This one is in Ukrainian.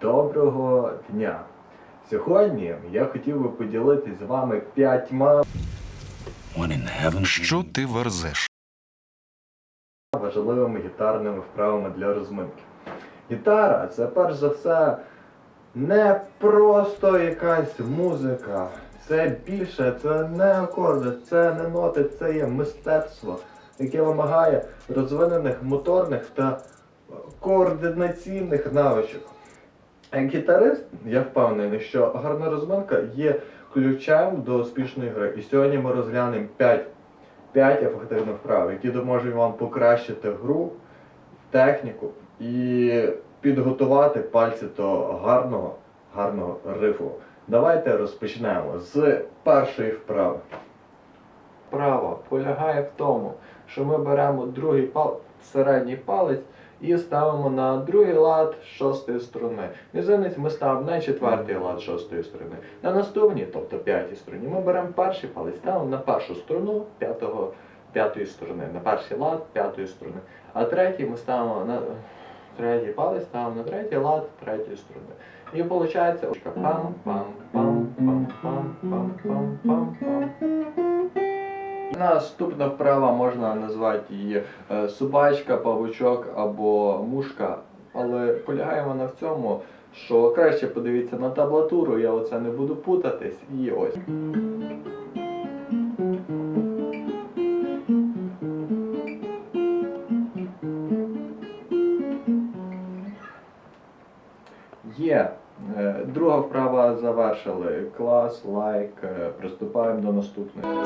Доброго дня! Сьогодні я хотів би поділитися з вами п'ятьма? Що ти верзеш? важливими гітарними вправами для розминки. Гітара це перш за все не просто якась музика. Це більше, це не акорди, це не ноти, це є мистецтво, яке вимагає розвинених моторних та координаційних навичок. Гітарист, я впевнений, що гарна розминка є ключем до успішної гри. І сьогодні ми розглянемо 5, 5 ефективних вправ, які допоможуть вам покращити гру, техніку і підготувати пальці до гарного, гарного рифу. Давайте розпочнемо з першої вправи. Вправа полягає в тому, що ми беремо другий пал... середній палець і ставимо на другий лад шостої струни. Мізинець ми ставимо на четвертий лад шостої струни. На наступній, тобто п'ятій струні, ми беремо перший палець, ставимо на першу струну п'ятого, п'ятої струни, на перший лад п'ятої струни. А третій ми ставимо на третій палець, ставимо на третій лад третьої струни. І виходить пам Наступна вправа можна назвати її е, собачка, павучок або мушка. Але полягає вона в цьому, що краще подивіться на таблатуру, я оце не буду путатись, і ось. Є. Е, Друга вправа завершили. Клас, лайк. Е, Приступаємо до наступної.